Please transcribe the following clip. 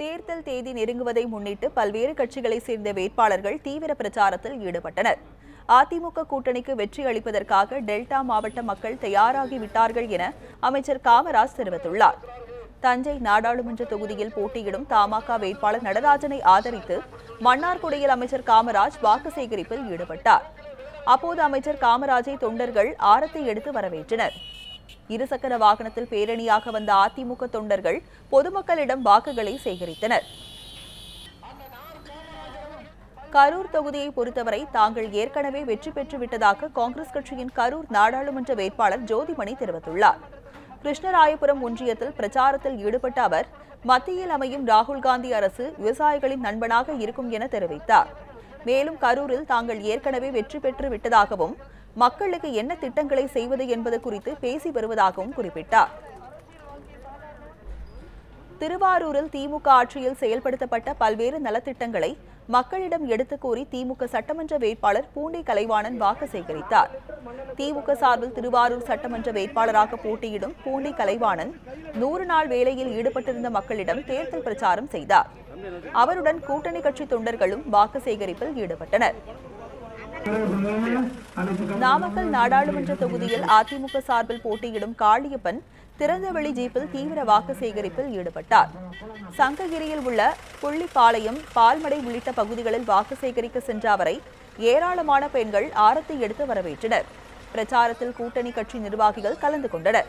தேர்தல் தேதி நெருங்குவதை முன்னிட்டு பல்வேறு கட்சிகளைச் சேர்ந்த வேட்பாளர்கள் தீவிர பிரச்சாரத்தில் ஈடுபட்டனர். அதிமுக கூட்டணிக்கு வெற்றி அளிப்பதற்காக டெல்டா மாவட்ட மக்கள் தயாராகிவிட்டார்கள் என அமைச்சர் காமராஜ் தெரிவித்துள்ளார். தஞ்சை நாடாளுமன்ற தொகுதியில் போட்டியிடும் தமாக வேட்பாளர் நடராஜனை ஆதரித்து மன்னார்குடியில் அமைச்சர் காமராஜ் வாக்கு சேகரிப்பில் ஈடுபட்டார். அப்போது அமைச்சர் காமராஜை தொண்டர்கள் ஆரத்தை எடுத்து வரவேற்றனர். இருசக்கர வாகனத்தில் பேரணியாக வந்த அதிமுக தொண்டர்கள் பொதுமக்களிடம் வாக்குகளை சேகரித்தனர். கரூர் தொகுதியை பொறுத்தவரை தாங்கள் ஏற்கனவே வெற்றி பெற்றுவிட்டதாக காங்கிரஸ் கட்சியின் கரூர் நாடாளுமன்ற வேட்பாளர் ஜோதிமணி தெரிவித்துள்ளார். கிருஷ்ணராயபுரம் ஒன்றியத்தில் பிரச்சாரத்தில் ஈடுபட்ட அவர் மத்தியில் அமையும் ராகுல் காந்தி அரசு விவசாயிகளின் நண்பனாக இருக்கும் என தெரிவித்தார். மேலும் கரூரில் தாங்கள் ஏற்கனவே வெற்றி பெற்று விட்டதாகவும் மக்களுக்கு என்ன திட்டங்களை செய்வது என்பது குறித்து பேசி வருவதாகவும் குறிப்பிட்டார். திருவாரூரில் திமுக ஆட்சியில் செயல்படுத்தப்பட்ட பல்வேறு நலத்திட்டங்களை மக்களிடம் எடுத்து கூறி திமுக சட்டமன்ற வேட்பாளர் பூண்டி கலைவாணன் வாக்கு சேகரித்தார். திமுக சார்பில் திருவாரூர் சட்டமன்ற வேட்பாளராக போட்டியிடும் பூண்டி கலைவாணன் நூறு நாள் வேலையில் ஈடுபட்டிருந்த மக்களிடம் தேர்தல் பிரச்சாரம் செய்தார். அவருடன் கூட்டணி கட்சி தொண்டர்களும் வாக்கு சேகரிப்பில் ஈடுபட்டனர். நாமக்கல் நாடாளுமன்ற தொகுதியில் அதிமுக சார்பில் போட்டியிடும் காளியப்பன் திறந்தவெளி ஜீப்பில் தீவிர வாக்கு சேகரிப்பில் ஈடுபட்டார். சங்ககிரியில் உள்ள புள்ளிப்பாளையம் பால்மடை உள்ளிட்ட பகுதிகளில் வாக்கு சேகரிக்க சென்ற அவரை ஏராளமான பெண்கள் ஆரத்தி எடுத்து வரவேற்றனர். பிரச்சாரத்தில் கூட்டணி கட்சி நிர்வாகிகள் கலந்து கொண்டனர்.